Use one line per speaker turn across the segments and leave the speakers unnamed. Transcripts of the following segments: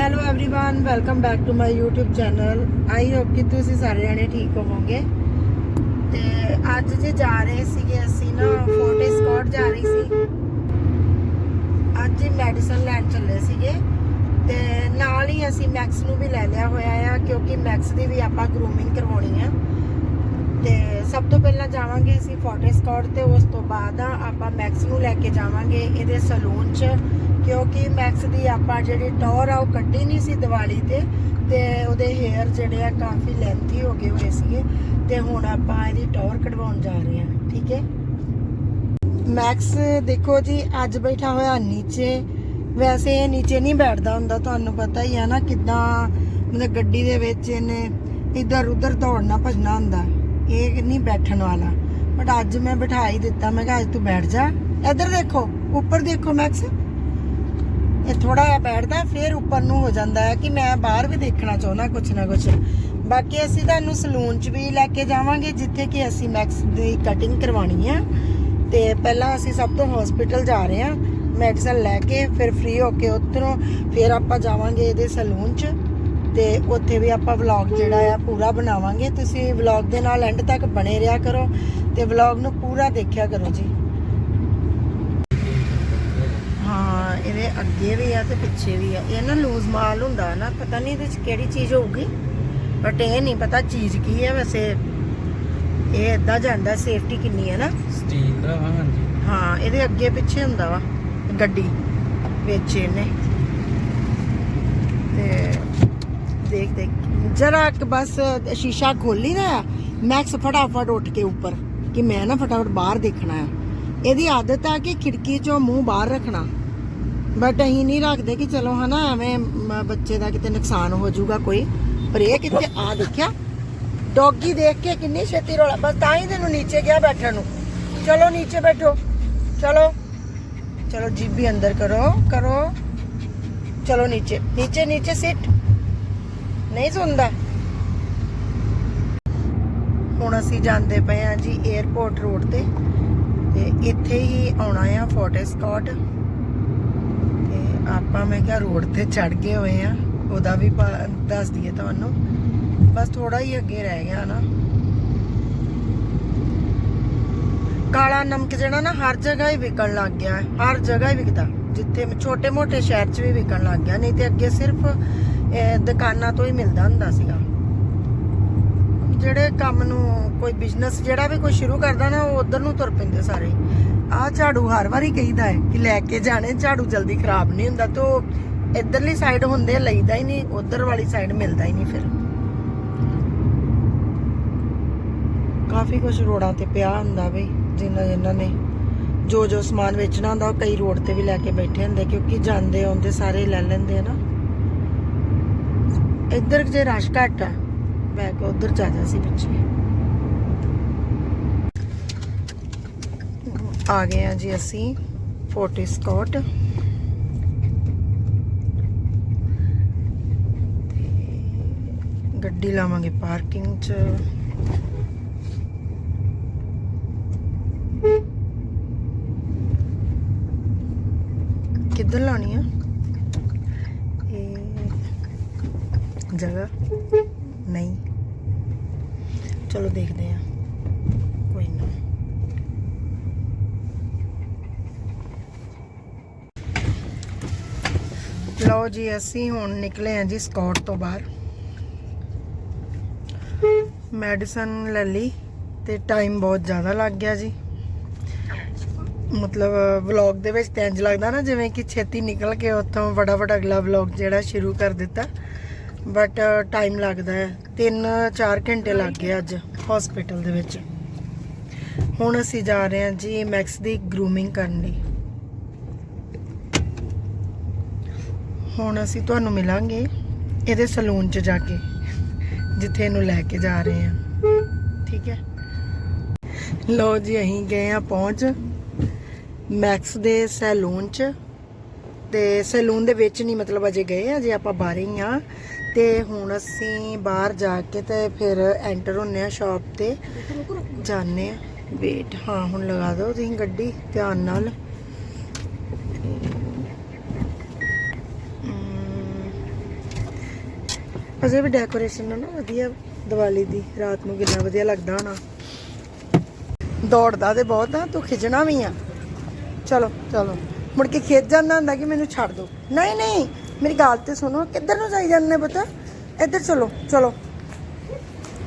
hello everyone welcome back to my YouTube channel I hope ਕਿ ਤੁਸੀਂ ਸਾਰੇ ਜਣੇ ਠੀਕ ਹੋਵੋਗੇ ਤੇ ਅੱਜ ਜੇ ਜਾ ਰਹੇ ਸੀਗੇ ਅਸੀਂ ਨਾ ਫੋਰਟੇ ਸਕਾਟ ਜਾ ਰਹੀ ਸੀ ਅੱਜ ਹੀ ਮੈਡੀਸਨ ਲੈਣ ਚੱਲੇ ਸੀਗੇ ਤੇ ਨਾਲ ਹੀ ਅਸੀਂ ਮੈਕਸ ਨੂੰ ਵੀ ਲੈ ਲਿਆ ਹੋਇਆ ਆ ਕਿਉਂਕਿ ਮੈਕਸ ਦੀ ਵੀ ਆਪਾਂ ਗਰੂਮਿੰਗ ਕਰਵਾਉਣੀ ਆ ਤੇ ਸਭ ਤੋਂ ਪਹਿਲਾਂ ਜਾਵਾਂਗੇ ਅਸੀਂ ਫੋਰਟੇ ਸਕਾਟ ਤੇ ਉਸ ਤੋਂ ਬਾਅਦ ਆ ਆਪਾਂ ਮੈਕਸ ਨੂੰ ਲੈ ਕੇ ਜਾਵਾਂਗੇ ਇਹਦੇ ਸਲੂਨ 'ਚ ਕਿਉਂਕਿ ਮੈਕਸ ਦੀ ਆਪਾਂ ਜਿਹੜੀ ਟੌਰ ਆ, ਉਹ ਕੱਢੀ ਨਹੀਂ ਸੀ ਦੀਵਾਲੀ ਤੇ ਤੇ ਉਹਦੇ ਹੇਅਰ ਜਿਹੜੇ ਆ ਕਾਫੀ ਲੈਂਥੀ ਹੋ ਗਏ ਹੋਏ ਸੀਗੇ, ਤੇ ਹੁਣ ਆਪਾਂ ਇਹਦੀ ਟੌਰ ਕਢਵਾਉਣ ਜਾ ਰਹੇ ਹਾਂ, ਠੀਕ ਹੈ? ਮੈਕਸ ਦੇਖੋ ਜੀ, ਅੱਜ ਬੈਠਾ ਹੋਇਆ ਨੀਚੇ, ਵੈਸੇ ਇਹ ਨੀਚੇ ਨਹੀਂ ਬੈਠਦਾ ਹੁੰਦਾ, ਤੁਹਾਨੂੰ ਪਤਾ ਹੀ ਆ ਨਾ ਕਿਦਾਂ ਮਤਲਬ ਗੱਡੀ ਦੇ ਵਿੱਚ ਇਹਨੇ ਇੱਧਰ ਉੱਧਰ ਦੌੜਨਾ ਭਜਣਾ ਹੁੰਦਾ, ਇਹ ਨਹੀਂ ਬੈਠਣ ਵਾਲਾ। ਬਟ ਅੱਜ ਮੈਂ ਬਿਠਾ ਹੀ ਦਿੱਤਾ, ਮੈਂ ਕਿਹਾ ਅੱਜ ਤੂੰ ਬੈਠ ਜਾ। ਇੱਧਰ ਦੇਖੋ, ਉੱਪਰ ਦੇਖੋ ਮੈਕਸ ਇਹ ਥੋੜਾ ਜਿਹਾ ਬੈਠਦਾ, ਫਿਰ ਉੱਪਰ ਨੂੰ ਹੋ ਜਾਂਦਾ ਹੈ ਕਿ ਮੈਂ ਬਾਹਰ ਵੀ ਦੇਖਣਾ ਚਾਹੁੰਦਾ ਕੁਛ ਨਾ ਕੁਛ। ਬਾਕੀ ਅਸੀਂ ਤੁਹਾਨੂੰ ਸਲੂਨ 'ਚ ਵੀ ਲੈ ਕੇ ਜਾਵਾਂਗੇ, ਜਿੱਥੇ ਕਿ ਅਸੀਂ ਮੈਕਸ ਦੀ ਕਟਿੰਗ ਕਰਵਾਉਣੀ ਆ। ਤੇ ਪਹਿਲਾਂ ਅਸੀਂ ਸਭ ਤੋਂ ਹਸਪੀਟਲ ਜਾ ਰਹੇ ਹਾਂ ਮੈਡੀਸਨ ਲੈ ਕੇ, ਫਿਰ ਫ੍ਰੀ ਹੋ ਕੇ ਉੱਧਰੋਂ ਫਿਰ ਆਪਾਂ ਜਾਵਾਂਗੇ ਇਹਦੇ ਸਲੂਨ 'ਚ। ਤੇ ਉੱਥੇ ਵੀ ਆਪਾਂ ਵਲੌਗ ਜਿਹੜਾ ਆ, ਪੂਰਾ ਬਣਾਵਾਂਗੇ। ਤੁਸੀਂ ਵਲੌਗ ਦੇ ਨਾਲ ਐਂਡ ਤੱਕ ਬਣੇ ਰਿਹਾ ਕਰੋ ਤੇ ਵਲੌਗ ਨੂੰ ਪੂਰਾ ਦੇਖਿਆ ਕਰੋ ਜੀ ਹਾਂ ਇਹਦੇ ਅੱਗੇ ਵੀ ਆ ਤੇ ਪਿੱਛੇ ਵੀ ਆ। ਇਹ ਨਾ ਲੂਜ਼ ਮਾਲ ਹੁੰਦਾ ਨਾ ਪਤਾ ਨਹੀਂ ਇਹਦੇ ਚ ਕਿਹੜੀ ਚੀਜ਼ ਹੋਊਗੀ ਬਟ ਇਹ ਨਹੀਂ ਪਤਾ ਚੀਜ਼ ਕੀ ਹੈ ਵੈਸੇ ਇਹ ਇਦਾਂ ਜਾਂਦਾ ਸੇਫਟੀ ਕਿੰਨੀ ਹੈ ਨਾ।
ਸਟੀਲ ਦਾ ਹਾਂਜੀ।
ਹਾਂ ਇਹਦੇ ਅੱਗੇ ਪਿੱਛੇ ਹੁੰਦਾ ਵਾ ਗੱਡੀ ਵਿੱਚ ਇਹਨੇ। ਤੇ ਦੇਖ ਦੇਖ। ਜਰਾ ਇੱਕ ਬਸ ਸ਼ੀਸ਼ਾ ਖੋਲੀ ਨਾ ਮੈਕਸ ਫਟਾਫਟ ਉੱਠ ਕੇ ਉੱਪਰ ਕਿ ਮੈਂ ਨਾ ਫਟਾਫਟ ਬਾਹਰ ਦੇਖਣਾ ਆ। ਇਹਦੀ ਆਦਤ ਆ ਕਿ ਖਿੜਕੀ ਚੋਂ ਮੂੰਹ ਬਾਹਰ ਰੱਖਣਾ। ਬਟ ਅਸੀਂ ਨਹੀਂ ਰੱਖਦੇ ਕਿ ਚਲੋ ਹਨਾ, ਐਵੇਂ ਬੱਚੇ ਦਾ ਕਿਤੇ ਨੁਕਸਾਨ ਹੋ ਜਾਊਗਾ ਕੋਈ। ਪਰ ਇਹ ਕਿਤੇ ਆ ਦੇਖਿਆ, ਡੌਗੀ ਦੇਖ ਕੇ ਕਿੰਨੀ ਛੇਤੀ ਰੋਲਾ, ਬਸ ਤਾਂ ਹੀ ਤੈਨੂੰ ਨੀਚੇ ਗਿਆ ਬੈਠਣ ਨੂੰ। ਚਲੋ ਨੀਚੇ ਬੈਠੋ। ਚਲੋ। ਚਲੋ ਜੀਬ ਵੀ ਅੰਦਰ ਕਰੋ ਕਰੋ। ਚਲੋ ਨੀਚੇ ਨੀਚੇ ਨੀਚੇ ਸਿੱਟ। ਨਹੀਂ ਸੁਣਦਾ। ਹੁਣ ਅਸੀਂ ਜਾਂਦੇ ਪਏ ਆ ਜੀ 에어ਪੋਰਟ ਰੋਡ ਤੇ। ਤੇ ਇੱਥੇ ਹੀ ਆਉਣਾ ਆ ਫੋਰਟੇ ਸਕਾਟ ਆਪਾਂ ਮੈਂ ਕਿਹਾ ਰੋਡ ਤੇ ਚੜ ਗਏ ਹੋਏ ਆ, ਉਹਦਾ ਵੀ ਦੱਸ ਦਈਏ ਤੁਹਾਨੂੰ। ਬਸ ਥੋੜਾ ਹੀ ਅੱਗੇ ਰਹਿ ਗਿਆ ਨਾ। ਕਾਲਾ ਨਮਕ ਜਿਹੜਾ ਨਾ ਹਰ ਜਗ੍ਹਾ ਹੀ ਵਿਕਣ ਲੱਗ ਗਿਆ, ਹਰ ਜਗ੍ਹਾ ਹੀ ਵਿਕਦਾ। ਜਿੱਥੇ ਛੋਟੇ ਮੋਟੇ ਸ਼ਹਿਰ 'ਚ ਵੀ ਵਿਕਣ ਲੱਗ ਗਿਆ, ਨਹੀਂ ਤੇ ਅੱਗੇ ਸਿਰਫ ਦੁਕਾਨਾਂ ਤੋਂ ਹੀ ਮਿਲਦਾ ਹੁੰਦਾ ਸੀਗਾ। ਜਿਹੜੇ ਕੰਮ ਨੂੰ ਕੋਈ ਬਿਜ਼ਨਸ ਜਿਹੜਾ ਵੀ ਕੋਈ ਸ਼ੁਰੂ ਕਰਦਾ ਨਾ, ਉਹ ਉਧਰ ਨੂੰ ਤੁਰ ਪੈਂਦੇ ਸਾਰੇ। ਆਹ ਝਾੜੂ ਹਰ ਵਾਰੀ ਕਹੀਦਾ ਹੈ ਕਿ ਲੈ ਕੇ ਜਾਣੇ, ਝਾੜੂ ਜਲਦੀ ਖਰਾਬ ਨਹੀਂ ਹੁੰਦਾ ਤੇ ਇਧਰਲੀ ਸਾਈਡ ਹੁੰਦੇ ਲਈਦਾ ਹੀ ਨਹੀਂ, ਉਧਰ ਵਾਲੀ ਸਾਈਡ ਮਿਲਦਾ ਹੀ ਨਹੀਂ ਫਿਰ। ਕਾਫੀ ਕੁਝ ਰੋਡਾਂ ਤੇ ਪਿਆ ਹੁੰਦਾ ਬਈ ਜਿਨ੍ਹਾਂ ਜਿਨ੍ਹਾਂ ਨੇ ਜੋ ਜੋ ਸਮਾਨ ਵੇਚਣਾ ਹੁੰਦਾ, ਉਹ ਕਈ ਰੋਡ ਤੇ ਵੀ ਲੈ ਕੇ ਬੈਠੇ ਹੁੰਦੇ, ਕਿਉਂਕਿ ਜਾਂਦੇ ਆਉਂਦੇ ਸਾਰੇ ਲੈ ਲੈਂਦੇ ਆ ਨਾ। ਇੱਧਰ ਜੇ ਰਸ਼ ਘੱਟ ਆ ਬੈਕ ਉਧਰ ਜਾ ਸੀ ਪਿੱਛੇ। ਆ ਗਏ ਆ ਜੀ ਅਸੀਂ ਫੋਰਟੀ ਸਕਾਟ ਗੱਡੀ ਲਾਵਾਂਗੇ ਪਾਰਕਿੰਗ 'ਚ। ਕਿੱਧਰ ਲਾਉਣੀ ਆ? ਇਹ ਜਗ੍ਹਾ? ਨਹੀਂ। ਚਲੋ ਦੇਖਦੇ ਆ ਕੋਈ ਨਾ ਲਓ ਜੀ, ਅਸੀਂ ਹੁਣ ਨਿਕਲੇ ਆ ਜੀ ਸਕਾਟ ਤੋਂ ਬਾਹਰ। ਮੈਡੀਸਨ ਲੈ ਲਈ ਤੇ ਟਾਈਮ ਬਹੁਤ ਜ਼ਿਆਦਾ ਲੱਗ ਗਿਆ ਜੀ। ਮਤਲਬ ਵਲੌਗ ਦੇ ਵਿੱਚ ਤਾਂ ਲੱਗਦਾ ਨਾ, ਜਿਵੇਂ ਕਿ ਛੇਤੀ ਨਿਕਲ ਕੇ ਉੱਥੋਂ ਫਟਾਫਟ ਅਗਲਾ ਵਲੌਗ ਜਿਹੜਾ ਸ਼ੁਰੂ ਕਰ ਦਿੱਤਾ। ਬਟ ਟਾਈਮ ਲੱਗਦਾ ਹੈ। 3-4 ਘੰਟੇ ਲੱਗ ਗਏ ਅੱਜ ਹਸਪੀਟਲ ਦੇ ਵਿੱਚ। ਹੁਣ ਅਸੀਂ ਜਾ ਰਹੇ ਹਾਂ ਜੀ ਮੈਕਸ ਦੀ ਗਰੂਮਿੰਗ ਕਰਨ ਲਈ। ਹੁਣ ਅਸੀਂ ਤੁਹਾਨੂੰ ਮਿਲਾਂਗੇ ਇਹਦੇ ਸਲੂਨ 'ਚ ਜਾ ਕੇ ਜਿੱਥੇ ਇਹਨੂੰ ਲੈ ਕੇ ਜਾ ਰਹੇ ਹਾਂ। ਠੀਕ ਹੈ? ਲੋ ਜੀ ਅਸੀਂ ਗਏ ਆ ਪਹੁੰਚ ਮੈਕਸ ਦੇ ਸੈਲੂਨ 'ਚ। ਤੇ ਸੈਲੂਨ ਦੇ ਵਿੱਚ ਨਹੀਂ ਮਤਲਬ ਅਜੇ ਗਏ ਅਜੇ ਆਪਾਂ ਬਾਹਰ ਹੀ ਆ ਤੇ ਹੁਣ ਅਸੀਂ ਬਾਹਰ ਜਾ ਕੇ ਤੇ ਫਿਰ ਐਂਟਰ ਹੁੰਨੇ ਆ ਸ਼ਾਪ ਤੇ। ਜਾਣੇ ਆ ਵੇਟ ਹਾਂ ਹੁਣ ਲਗਾ ਦਿਓ ਤੁਸੀਂ ਗੱਡੀ ਧਿਆਨ ਨਾਲ। ਅਜੇ ਵੀ ਡੈਕੋਰੇਸ਼ਨ ਨਾ, ਵਧੀਆ ਦੀਵਾਲੀ ਦੀ, ਰਾਤ ਨੂੰ ਕਿੰਨਾ ਵਧੀਆ ਲੱਗਦਾ ਹੋਣਾ। ਦੌੜਦਾ ਤੇ ਬਹੁਤ ਆ, ਤੂੰ ਖਿੱਚਣਾ ਵੀ ਆ। ਚਲੋ ਚਲੋ। ਮੁੜ ਕੇ ਖਿੱਚ ਜਾਂਦਾ ਹੁੰਦਾ ਕਿ ਮੈਨੂੰ ਛੱਡ ਦੋ। ਨਹੀਂ ਨਹੀਂ, ਮੇਰੀ ਗੱਲ ਤੇ ਸੁਣੋ, ਕਿੱਧਰ ਨੂੰ ਜਾਈ ਜਾਂਦੇ ਪਤਾ? ਇੱਧਰ ਚਲੋ ਚਲੋ।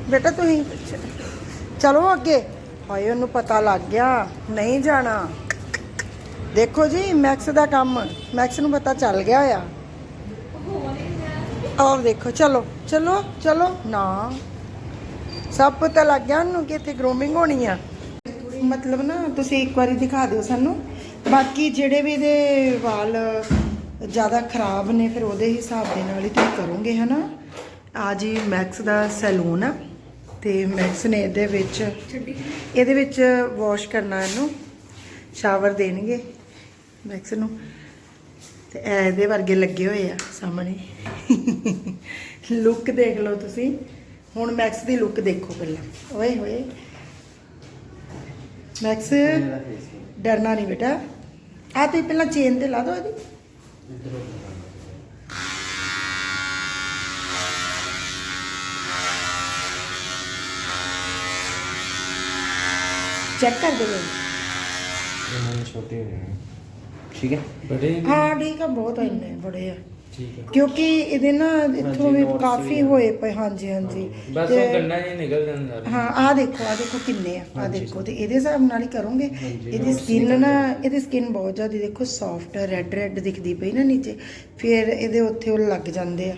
ਬੇਟਾ, ਤੁਸੀਂ ਚਲੋ ਅੱਗੇ। ਹਾਏ, ਉਹਨੂੰ ਪਤਾ ਲੱਗ ਗਿਆ, ਨਹੀਂ ਜਾਣਾ। ਦੇਖੋ ਜੀ, ਮੈਕਸ ਦਾ ਕੰਮ, ਮੈਕਸ ਨੂੰ ਪਤਾ ਚੱਲ ਗਿਆ ਆ। ਆਹ ਦੇਖੋ, ਚਲੋ ਚਲੋ ਚਲੋ, ਨਾ। ਸਭ ਪਤਾ ਲੱਗ ਗਿਆ ਉਹਨੂੰ ਕਿ ਇੱਥੇ ਗਰੂਮਿੰਗ ਹੋਣੀ ਆ। ਮਤਲਬ ਨਾ, ਤੁਸੀਂ ਇੱਕ ਵਾਰੀ ਦਿਖਾ ਦਿਓ ਸਾਨੂੰ। ਬਾਕੀ ਜਿਹੜੇ ਵੀ ਇਹਦੇ ਵਾਲ ਜ਼ਿਆਦਾ ਖਰਾਬ ਨੇ, ਫਿਰ ਉਹਦੇ ਹਿਸਾਬ ਦੇ ਨਾਲ ਹੀ ਤੁਸੀਂ ਕਰੋਗੇ, ਹਨਾ? ਆ ਜੀ, ਮੈਕਸ ਦਾ ਸੈਲੂਨ ਆ। ਤੇ ਮੈਕਸ ਨੇ ਇਹਦੇ ਵਿੱਚ ਇਹਦੇ ਵਿੱਚ ਵਾਸ਼ ਕਰਨਾ ਇਹਨੂੰ। ਸ਼ਾਵਰ ਦੇਣਗੇ ਮੈਕਸ ਨੂੰ। ਤੇ ਇਹਦੇ ਵਰਗੇ ਲੱਗੇ ਹੋਏ ਆ ਸਾਹਮਣੇ। ਲੁੱਕ ਦੇਖ ਲਓ ਤੁਸੀਂ। ਹੁਣ ਮੈਕਸ ਦੀ ਲੁੱਕ ਦੇਖੋ ਪਹਿਲਾਂ। ਓਏ ਹੋਏ। ਮੈਕਸ ਡਰਨਾ ਨਹੀਂ ਬੇਟਾ। ਆ ਤੇ ਪਹਿਲਾਂ ਚੇਨ ਤੇ ਲਾ ਦਿਓ ਇਹਦੀ। ਚੈੱਕ ਕਰ ਦਿਓ।
ਇਹਨਾਂ ਛੋਟੇ ਹੋ ਜਾਣੇ ਠੀਕ ਹੈ? ਬੜੇ
ਹਾਂ ਠੀਕ ਆ ਬਹੁਤ ਆ ਇੰਨੇ ਬੜੇ ਆ।
ਠੀਕ ਹੈ
ਕਿਉਂਕਿ ਇਹਦੇ ਨਾ ਇੱਥੋਂ ਵੀ ਕਾਫੀ ਹੋਏ ਪਏ ਹਾਂਜੀ ਹਾਂਜੀ।
ਬਸ
ਤੇ-
ਉਹ ਗੰਨਾ ਹੀ ਨਿਕਲ ਜਾਂਦਾ ਸਾਰਾ।
ਹਾਂ ਆਹ ਦੇਖੋ ਆਹ ਦੇਖੋ ਕਿੰਨੇ ਆ
ਹਾਂਜੀ।
ਦੇਖੋ ਤੇ ਇਹਦੇ ਹਿਸਾਬ ਨਾਲ ਹੀ ਕਰੋਗੇ।
ਹਾਂਜੀ,
ਇਹਦੀ
notes
ਸਕਿਨ ਨਾ ਇਹਦੀ ਸਕਿਨ ਬਹੁਤ ਜ਼ਿਆਦਾ ਦੇਖੋ ਸੌਫਟ ਰੈੱਡ ਰੈੱਡ ਦਿਖਦੀ ਪਈ ਨਾ ਨੀਚੇ। ਫਿਰ ਇਹਦੇ ਉੱਥੇ ਉਹ ਲੱਗ ਜਾਂਦੇ ਆ।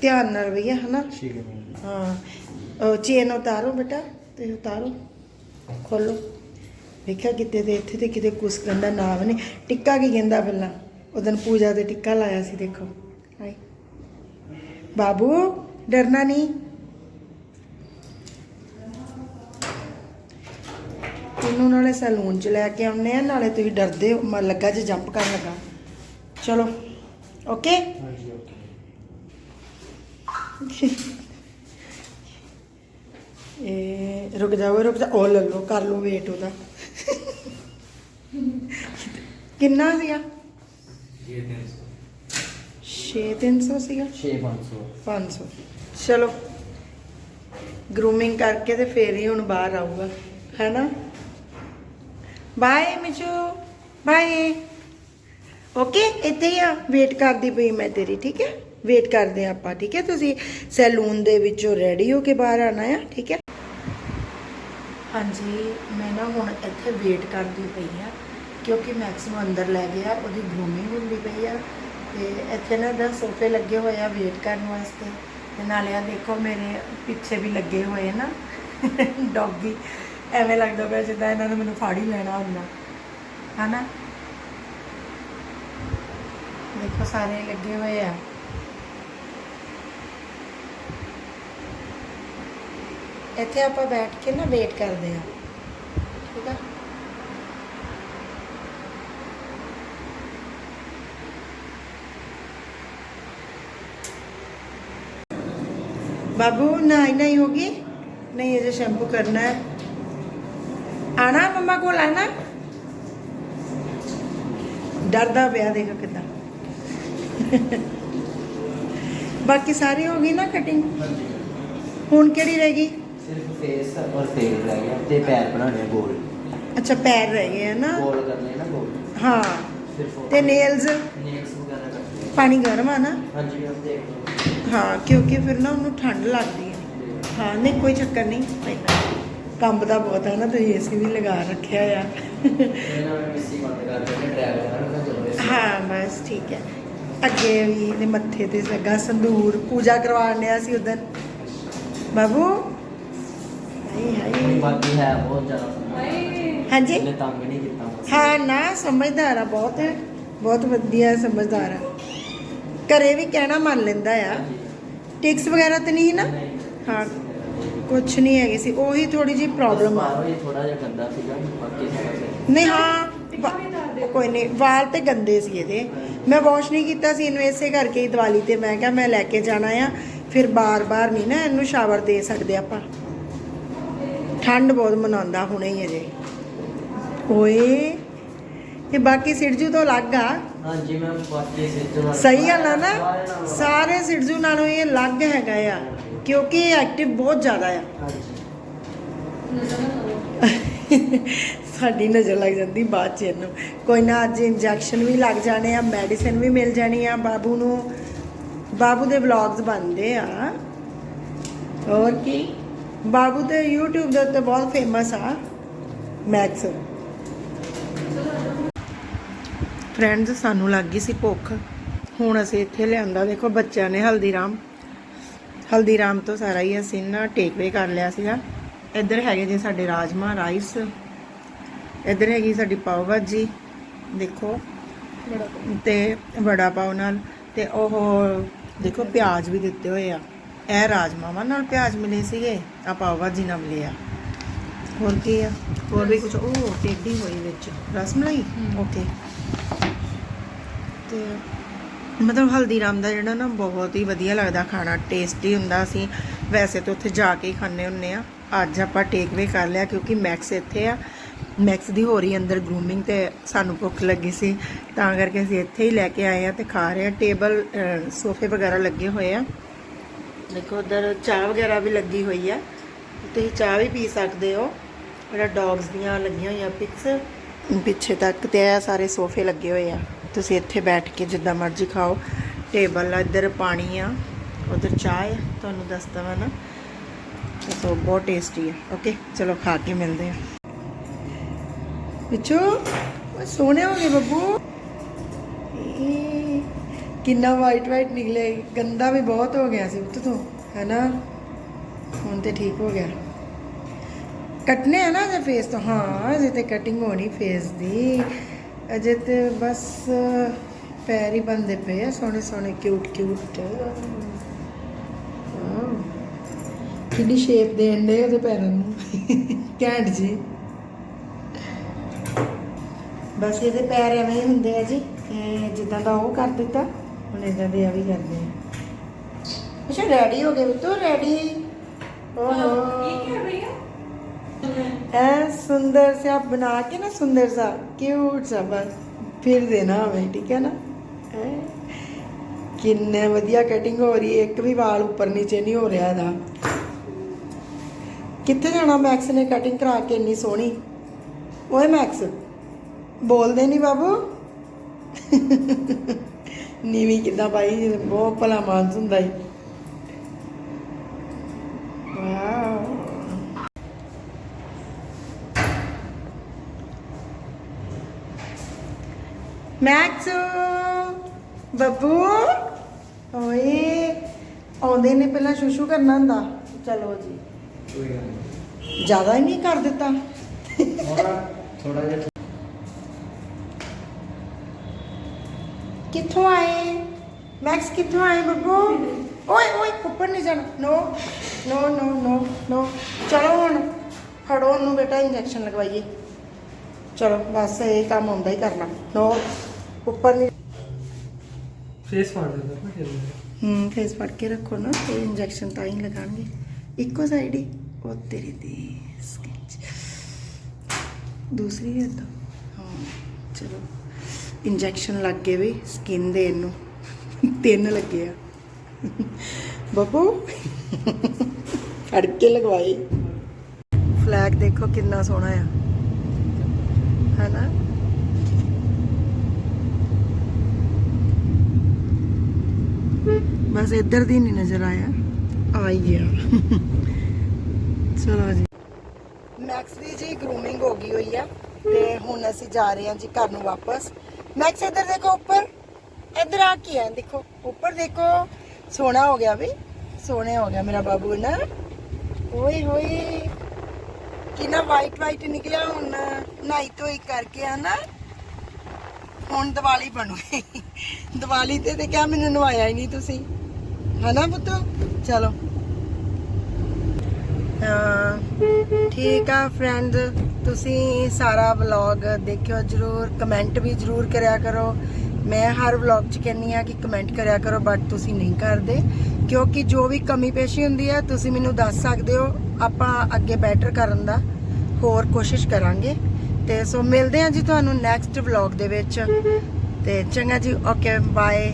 ਧਿਆਨ ਨਾਲ ਭਈਆ ਹਨਾ?
ਠੀਕ ਹੈ।
ਹਾਂ। ਚੇਨ ਉਤਾਰੋ ਬੇਟਾ ਤੇ ਉਤਾਰੋ। ਖੋਲੋ। ਵੇਖਿਆ ਕਿਤੇ ਤੇ ਇੱਥੇ ਤੇ ਕਿਤੇ ਕੁਸ ਕਹਿੰਦਾ ਨਾਮ ਨੇ ਟਿੱਕਾ ਕੀ ਕਹਿੰਦਾ ਪਹਿਲਾਂ? ਉਦੋਂ ਪੂਜਾ ਤੇ ਟਿੱਕਾ ਲਾਇਆ ਸੀ ਦੇਖੋ। ਹਾਏ ਬਾਬੂ ਡਰਨਾ ਨਹੀਂ। ਇਹਨੂੰ ਨਾਲੇ ਸੈਲੂਨ ਚ ਲੈ ਕੇ ਆਉਨੇ ਆ ਨਾਲੇ ਤੁਸੀਂ ਡਰਦੇ ਹੋ। ਮੈਂ ਲੱਗਾ ਜੇ ਜੰਪ ਕਰਨ ਲੱਗਾ। ਚਲੋ ਓਕੇ?
ਹਾਂਜੀ ਓਕੇ।
ਇਹ ਰੁਕ ਜਾਓ ਰੁਕ ਜਾ ਉਹ ਲੈ ਲਓ ਕਰ ਲਓ ਵੇਟ ਉਹਦਾ। ਕਿੰਨਾ ਸੀਗਾ?
ਇਹ
6300 ਸੀਗਾ?
6500
500 ਚਲੋ ਗਰੂਮਿੰਗ ਕਰਕੇ ਤੇ ਫੇਰ ਹੀ ਹੁਣ ਬਾਹਰ ਆਊਗਾ ਹੈਨਾ? ਬਾਏ ਮਿਚੂ ਬਾਏ ਓਕੇ ਇੱਥੇ ਹੀ ਆ। ਵੇਟ ਕਰਦੀ ਪਈ ਮੈਂ ਤੇਰੀ ਠੀਕ ਹੈ? ਵੇਟ ਕਰਦੇ ਹਾਂ ਆਪਾਂ ਠੀਕ ਹੈ? ਤੁਸੀਂ ਸੈਲੂਨ ਦੇ ਵਿੱਚੋਂ ਰੈਡੀ ਹੋ ਕੇ ਬਾਹਰ ਆਣਾ ਆ ਠੀਕ ਹੈ? ਹਾਂਜੀ ਮੈਂ ਨਾ ਹੁਣ ਇੱਥੇ ਵੇਟ ਕਰਦੀ ਪਈ ਆ ਕਿਉਂਕਿ ਮੈਕਸ ਅੰਦਰ ਲੈ ਗਿਆ, ਉਹਦੀ ਗਰੂਮਿੰਗ ਹੁੰਦੀ ਪਈ ਆ। ਤੇ ਇੱਥੇ ਨਾ ਦਾ ਸੋਫੇ ਲੱਗੇ ਹੋਏ ਆ ਵੇਟ ਕਰਨ ਵਾਸਤੇ। ਤੇ ਨਾਲੇ ਆ ਦੇਖੋ ਮੇਰੇ ਪਿੱਛੇ ਵੀ ਲੱਗੇ ਹੋਏ ਨਾ ਡੌਗੀ। ਐਵੇਂ ਲੱਗਦਾ ਪਿਆ ਜਿੱਦਾਂ ਇਹਨਾਂ ਨੇ ਮੈਨੂੰ ਫਾੜ ਹੀ ਲੈਣਾ ਹੁੰਦਾ। ਹਨਾ? ਦੇਖੋ ਸਾਰੇ ਲੱਗੇ ਹੋਏ ਆ। ਇੱਥੇ ਆਪਾਂ ਬੈਠ ਕੇ ਨਾ ਵੇਟ ਕਰਦੇ ਆ। ਠੀਕ ਆ? बाबू नहाई नहीं होगी नहीं ये जो शैम्पू करना है आना मम्मा को लाना डरदा ਪਿਆ ਦੇਖੋ ਕਿਦਾਂ ਬਾਕੀ ਸਾਰੀ ਹੋ ਗਈ ਨਾ ਕਟਿੰਗ ਹੁਣ ਕਿਹੜੀ ਰਹਿ ਗਈ
ਸਿਰਫ ਫੇਸ ਔਰ ਫੇਸ ਰਹਿ ਗਿਆ ਤੇ ਪੈਰ ਬਣਾਉਣੇ ਆ ਗੋਲ
ਅੱਛਾ ਪੈਰ ਰਹਿ ਗਏ ਆ ਨਾ
ਗੋਲ ਕਰਨੇ ਆ ਨਾ ਗੋਲ
ਹਾਂ
ਸਿਰਫ
ਤੇ ਨੇਲਸ
ਨੇਲਸ ਵਗੈਰਾ ਕਰਨੇ
ਪਾਣੀ ਗਰਮ ਆ ਨਾ
ਆ। ਹਾਂਜੀ ਮੈਮ ਦੇਖ ਲਓ
ਹਾਂ, ਕਿਉਂਕਿ ਫਿਰ ਨਾ ਉਹਨੂੰ ਠੰਡ ਲੱਗਦੀ ਹੈ। ਹਾਂ, ਨਹੀਂ, ਕੋਈ ਚੱਕਰ ਨਹੀਂ। ਪੈਂਦਾ ਕੰਮ ਬਹੁਤ ਹੈ ਨਾ, ਤੁਸੀਂ ਏਸੀ ਵੀ ਲਗਾ ਰੱਖਿਆ ਆ। ਹਾਂ, ਬਸ ਠੀਕ ਹੈ। ਅੱਗੇ ਵੀ ਇਹਦੇ ਮੱਥੇ ਤੇ ਲੱਗਾ ਸੰਦੂਰ, ਪੂਜਾ ਕਰਵਾਉਣ ਡਿਆ ਸੀ ਉਦੋਂ ਬਾਬੂ? ਹਾਈ ਹਾਈ
ਬਾਕੀ ਹੈ ਬਹੁਤ ਜ਼ਿਆਦਾ
ਹਾਂਜੀ?
ਇਹਨੇ ਤੰਗ ਨਹੀਂ ਕੀਤਾ
ਹਾਂ, ਨਾ, ਸਮਝਦਾਰ ਆ ਬਹੁਤ। ਬਹੁਤ ਵਧੀਆ ਸਮਝਦਾਰ ਆ। ਘਰੇ ਵੀ ਕਹਿਣਾ ਮੰਨ ਲੈਂਦਾ ਆ। ਟਿਕਸ ਵਗੈਰਾ ਤੇ ਨਹੀਂ ਨਾ। ਹਾਂ ਕੁਝ ਨਹੀਂ ਹੈਗੀ ਸੀ ਉਹੀ ਥੋੜੀ ਜਿਹੀ ਪ੍ਰੋਬਲਮ ਆ।
ਬਾਹਰੋਂ ਹੀ ਥੋੜਾ ਜਿਹਾ ਗੰਦਾ ਸੀਗਾ ਬਾਕੀ ਸਾਰਾ ਸਹੀ
ਨਹੀਂ ਹਾਂ ਵਾ- ਕੋਈ ਨਹੀਂ ਵਾਲ ਤੇ ਗੰਦੇ ਸੀ ਇਹਦੇ। ਮੈਂ ਵਾਸ਼ ਨਹੀਂ ਕੀਤਾ ਸੀ ਇਹਨੂੰ ਇਸੇ ਕਰਕੇ ਹੀ ਦੀਵਾਲੀ ਤੇ ਮੈਂ ਕਿਹਾ ਮੈਂ ਲੈ ਕੇ ਜਾਣਾ ਆ। ਫਿਰ ਬਾਰ-ਬਾਰ ਨਹੀਂ ਨਾ ਇਹਨੂੰ ਸ਼ਾਵਰ ਦੇ ਸਕਦੇ ਆਪਾਂ। ਠੰਡ ਬਹੁਤ ਮਨਾਉਂਦਾ ਹੁਣੇ ਹੀ ਅਜੇ। ਓਏ। ਤੇ ਬਾਕੀ ਸਿਰਜੂ ਤੋਂ ਅਲੱਗ ਆ।
ਹਾਂਜੀ ਮੈਂ ਬਾਕੀ ਸਿੱਧੂ ਨਾਲ
ਸਹੀ ਗੱਲ ਆ ਨਾ। ਸਾਰੇ ਸਿਡਜ਼ੂ ਨਾਲੋਂ ਇਹ ਅਲੱਗ ਹੈਗਾ ਆ ਕਿਉਂਕਿ ਇਹ ਐਕਟਿਵ ਬਹੁਤ ਜ਼ਿਆਦਾ ਆ। ਸਾਡੀ ਨਜ਼ਰ ਲੱਗ ਜਾਂਦੀ ਬਾਅਦ ਚ ਇਹਨੂੰ। ਕੋਈ ਨਾ ਅੱਜ ਇੰਜੈਕਸ਼ਨ ਵੀ ਲੱਗ ਜਾਣੇ ਆ ਮੈਡੀਸਿਨ ਵੀ ਮਿਲ ਜਾਣੀ ਆ ਬਾਬੂ ਨੂੰ। ਬਾਬੂ ਦੇ ਵਲੌਗਸ ਬਣਦੇ ਆ। ਹੋਰ ਕੀ? ਬਾਬੂ ਤੇ YouTube ਦੇ ਉੱਤੇ ਬਹੁਤ ਫੇਮਸ ਆ। ਮੈਕਸ ਫਰੈਂਡਸ ਸਾਨੂੰ ਲੱਗ ਗਈ ਸੀ ਭੁੱਖ। ਹੁਣ ਅਸੀਂ ਇੱਥੇ ਲਿਆਂਦਾ। ਦੇਖੋ ਬੱਚਿਆਂ ਨੇ ਹਲਦੀਰਾਮ। ਹਲਦੀਰਾਮ ਤੋਂ ਸਾਰਾ ਹੀ ਅਸੀਂ ਨਾ ਟੇਕਵੇ ਕਰ ਲਿਆ ਸੀਗਾ। ਇੱਧਰ ਹੈਗੇ ਜੀ ਸਾਡੇ ਰਾਜਮਾ ਰਾਈਸ ਇੱਧਰ ਹੈਗੀ ਸਾਡੀ ਪਾਓ ਭਾਜੀ। ਦੇਖੋ। ਤੇ ਵੜਾ ਪਾਓ ਨਾਲ। ਤੇ ਉਹ ਦੇਖੋ ਪਿਆਜ਼ ਵੀ ਦਿੱਤੇ ਹੋਏ ਆ। ਇਹ ਰਾਜਮਾਵਾਂ ਨਾਲ ਪਿਆਜ਼ ਮਿਲੇ ਸੀਗੇ। ਆ ਪਾਓ ਭਾਜੀ ਨਾਲ ਮਿਲੇ ਆ। ਹੋਰ ਕੀ ਆ? ਹੋਰ ਵੀ ਕੁਝ ਉਹ ਟੇਢੀ ਹੋਈ ਵਿੱਚ। ਰਸਮਲਾਈ ਓਕੇ ਤੇ ਮਤਲਬ ਹਲਦੀਰਾਮ ਦਾ ਜਿਹੜਾ ਨਾ ਬਹੁਤ ਹੀ ਵਧੀਆ ਲੱਗਦਾ ਖਾਣਾ ਟੇਸਟੀ ਹੁੰਦਾ ਅਸੀਂ। ਵੈਸੇ ਤਾਂ ਉੱਥੇ ਜਾ ਕੇ ਹੀ ਖਾਂਦੇ ਹੁੰਨੇ ਆ। ਅੱਜ ਆਪਾਂ ਟੇਕਵੇ ਕਰ ਲਿਆ ਕਿਉਂਕਿ ਮੈਕਸ ਇੱਥੇ ਆ। ਮੈਕਸ ਦੀ ਹੋ ਰਹੀ ਅੰਦਰ ਗਰੂਮਿੰਗ ਤੇ ਸਾਨੂੰ ਭੁੱਖ ਲੱਗੀ ਸੀ। ਤਾਂ ਕਰਕੇ ਅਸੀਂ ਇੱਥੇ ਹੀ ਲੈ ਕੇ ਆਏ ਆ ਤੇ ਖਾ ਰਹੇ ਆ। ਟੇਬਲ ਸੋਫੇ ਵਗੈਰਾ ਲੱਗੇ ਹੋਏ ਆ। ਦੇਖੋ ਉਧਰ ਚਾਹ ਵਗੈਰਾ ਵੀ ਲੱਗੀ ਹੋਈ ਆ। ਤੁਸੀਂ ਚਾਹ ਵੀ ਪੀ ਸਕਦੇ ਹੋ। ਜਿਹੜਾ ਡੌਗਸ ਦੀਆਂ ਲੱਗੀਆਂ ਹੋਈਆਂ ਪਿਕਸ ਪਿੱਛੇ ਤੱਕ ਤੇ ਆ ਸਾਰੇ ਸੋਫੇ ਲੱਗੇ ਹੋਏ ਆ। ਤੁਸੀਂ ਇੱਥੇ ਬੈਠ ਕੇ ਜਿੱਦਾਂ ਮਰਜ਼ੀ ਖਾਓ। ਟੇਬਲ ਆ, ਇੱਧਰ ਪਾਣੀ ਆ, ਉਧਰ ਚਾਹ ਆ, ਤੁਹਾਨੂੰ ਦੱਸਦਾ ਵਾ ਨਾ। ਤੇ ਸੋ ਬਹੁਤ ਟੇਸਟੀ ਆ। ਓਕੇ ਚਲੋ ਖਾ ਕੇ ਮਿਲਦੇ ਆ। ਵਿੱਚੋ ਸੋਹਣੇ ਹੋ ਗਏ ਬੱਬੂ। ਕਿੰਨਾ ਵਾਈਟ ਵਾਈਟ ਨਿਕਲੇ ਗੰਦਾ ਵੀ ਬਹੁਤ ਹੋ ਗਿਆ ਸੀ ਉੱਤ ਤੋਂ, ਹੈਨਾ? ਹੁਣ ਤੇ ਠੀਕ ਹੋ ਗਿਆ। ਕੱਟਨੇ ਆ ਨਾ ਜੇ ਫੇਸ ਤੋਂ? ਹਾਂ ਜੇ ਤੇ ਕਟਿੰਗ ਹੋਣੀ ਫੇਸ ਦੀ। ਅਜੇ ਤੇ ਬਸ ਪੈਰ ਹੀ ਬੰਦੇ ਪਏ ਆ ਸੋਹਣੇ ਸੋਹਣੇ ਕਿਊਟ ਕਿਊਟ ਕਿੰਨੀ ਸ਼ੇਪ ਦੇਣ ਦੇ ਉਹਦੇ ਪੈਰਾਂ ਨੂੰ। ਘੈਂਟ ਜੀ। ਬਸ ਇਹਦੇ ਪੈਰ ਐਵੇਂ ਹੀ ਹੁੰਦੇ ਆ ਜੀ ਜਿੱਦਾਂ ਦਾ ਉਹ ਕਰ ਦਿੱਤਾ ਹੁਣ ਇਦਾਂ ਦੇ ਆ ਵੀ ਕਰਦੇ ਆ। ਅੱਛਾ ਰੈਡੀ ਹੋ ਗਏ ਤੂੰ ਰੈਡੀ ਓਹੋ ਐ ਸੁੰਦਰ सा बना के ना सुंदर सा क्यूट सा बस फिर देना हमें ठीक है ना ਹੈਂ। ਕਿੰਨੇ ਵਧੀਆ ਕਟਿੰਗ ਹੋ ਰਹੀ ਹੈ ਇੱਕ ਵੀ ਵਾਲ ਉੱਪਰ ਨੀਚੇ ਨਹੀਂ ਹੋ ਰਿਹਾ ਇਹਦਾ ਕਿੱਥੇ ਜਾਣਾ ਮੈਕਸ ਨੇ ਕਟਿੰਗ ਕਰਾ ਕੇ ਇੰਨੀ ਸੋਹਣੀ ਓਏ ਮੈਕਸ ਬੋਲਦੇ ਨਹੀਂ ਬਾਬੂ ਨੀਵੀਂ ਕਿੱਦਾਂ ਪਾਈ ਬਹੁਤ ਭਲਾ ਮਾਨਸ ਹੁੰਦਾ ਈ ਮੈਕਸ ਬੱਬੂ ਓਏ ਆਉਂਦੇ ਨੇ ਪਹਿਲਾਂ ਸ਼ੁਸ਼ੂ ਕਰਨਾ ਹੁੰਦਾ। ਚਲੋ ਜੀ।
ਕੋਈ ਗੱਲ ਨਹੀਂ।
ਜ਼ਿਆਦਾ ਹੀ ਨਹੀਂ ਕਰ ਦਿੱਤਾ।
ਥੋੜਾ ਥੋੜਾ ਜਿਹਾ
ਕਿੱਥੋਂ ਆਏ? ਮੈਕਸ ਕਿੱਥੋਂ ਆਏ ਬੱਬੂ? ਓਏ ਓਏ ਉੱਪਰ ਨਹੀਂ ਜਾਣਾ। ਨੋ ਨੋ ਨੋ ਨੋ ਨੋ ਚਲੋ ਹੁਣ ਫੜੋ ਉਹਨੂੰ ਬੇਟਾ ਇੰਜੈਕਸ਼ਨ ਲਗਵਾਈਏ। ਚਲੋ ਬਸ ਇਹ ਕੰਮ ਹੁੰਦਾ ਹੀ ਕਰਨਾ। ਨੋ ਉੱਪਰ ਨਹੀਂ
ਫੇਸ ਮਾਰ ਦਿੰਦਾ ਨਾ ਫਿਰ
ਹੂੰ। ਫੇਸ ਫੜ ਕੇ ਰੱਖੋ ਨਾ ਤੇ ਇੰਜੈਕਸ਼ਨ ਤਾਂ ਹੀ ਲਗਾਣਗੇ ਇੱਕੋ ਸਾਈਡ ਹੀ ਉਹ ਤੇਰੀ ਦੀ ਸਕਿਨ ਦੂਸਰੀ ਹੈ ਤਾਂ ਹਾਂ ਚਲੋ। ਇੰਜੈਕਸ਼ਨ ਲੱਗ ਗਏ ਵੀ ਸਕਿਨ ਦੇ ਨੂੰ ਤਿੰਨ ਲੱਗੇ ਆ। ਬੱਬੂ ਫੜ ਕੇ ਲਗਵਾਏ ਫਲੈਗ ਦੇਖੋ ਕਿੰਨਾ ਸੋਹਣਾ ਆ। ਹੈਨਾ? ਬਸ ਇੱਧਰ ਦੀ ਨਹੀਂ ਨਜ਼ਰ ਆਇਆ। ਆ। ਚਲੋ ਜੀ। ਮੈਕਸ ਦੀ ਜੀ ਗਰੂਮਿੰਗ ਹੋ ਗਈ ਹੋਈ ਆ ਤੇ ਹੁਣ ਅਸੀਂ ਜਾ ਰਹੇ ਹਾਂ ਜੀ ਘਰ ਨੂੰ ਵਾਪਸ। ਮੈਕਸ, ਇੱਧਰ ਦੇਖੋ ਉੱਪਰ। ਇੱਧਰ ਆ ਕੀ ਹੈ? ਦੇਖੋ, ਉੱਪਰ ਦੇਖੋ। ਸੋਹਣਾ ਹੋ ਗਿਆ ਵੀ ਸੋਹਣੇ ਹੋ ਗਿਆ ਮੇਰਾ ਬਾਬੂ ਨਾ। ਓਏ ਹੋਏ। ਕਿੰਨਾ ਵਾਈਟ ਵਾਈਟ ਨਿਕਲਿਆ ਹੁਣ। ਨਾਈ ਧੋਈ ਕਰਕੇ ਹਨਾ ਹੁਣ ਦੀਵਾਲੀ ਬਣੂਗੀ। ਦੀਵਾਲੀ ਤੇ ਤੇ ਕਿਆ ਮੈਨੂੰ ਨਵਾਇਆ ਹੀ ਨਹੀਂ ਤੁਸੀਂ। ਹੈ ਨਾ ਪੁੱਤ? ਚਲੋ। ਠੀਕ ਆ ਫਰੈਂਡ ਤੁਸੀਂ ਸਾਰਾ ਵਲੌਗ ਦੇਖਿਓ ਜਰੂਰ ਕਮੈਂਟ ਵੀ ਜਰੂਰ ਕਰਿਆ ਕਰੋ। ਮੈਂ ਹਰ ਵਲੌਗ 'ਚ ਕਹਿੰਨੀ ਆ ਕਿ ਕਮੈਂਟ ਕਰਿਆ ਕਰੋ ਬਟ ਤੁਸੀਂ ਨਹੀਂ ਕਰਦੇ। ਕਿਉਂਕਿ ਜੋ ਵੀ ਕਮੀ ਪੇਸ਼ੀ ਹੁੰਦੀ ਹੈ, ਤੁਸੀਂ ਮੈਨੂੰ ਦੱਸ ਸਕਦੇ ਹੋ, ਆਪਾਂ ਅੱਗੇ ਬੈਟਰ ਕਰਨ ਦਾ ਹੋਰ ਕੋਸ਼ਿਸ਼ ਕਰਾਂਗੇ। ਤੇ ਸੋ ਮਿਲਦੇ ਹਾਂ ਜੀ ਤੁਹਾਨੂੰ ਨੈਕਸਟ ਵਲੌਗ ਦੇ ਵਿੱਚ। ਤੇ ਚੰਗਾ ਜੀ ਓਕੇ ਬਾਏ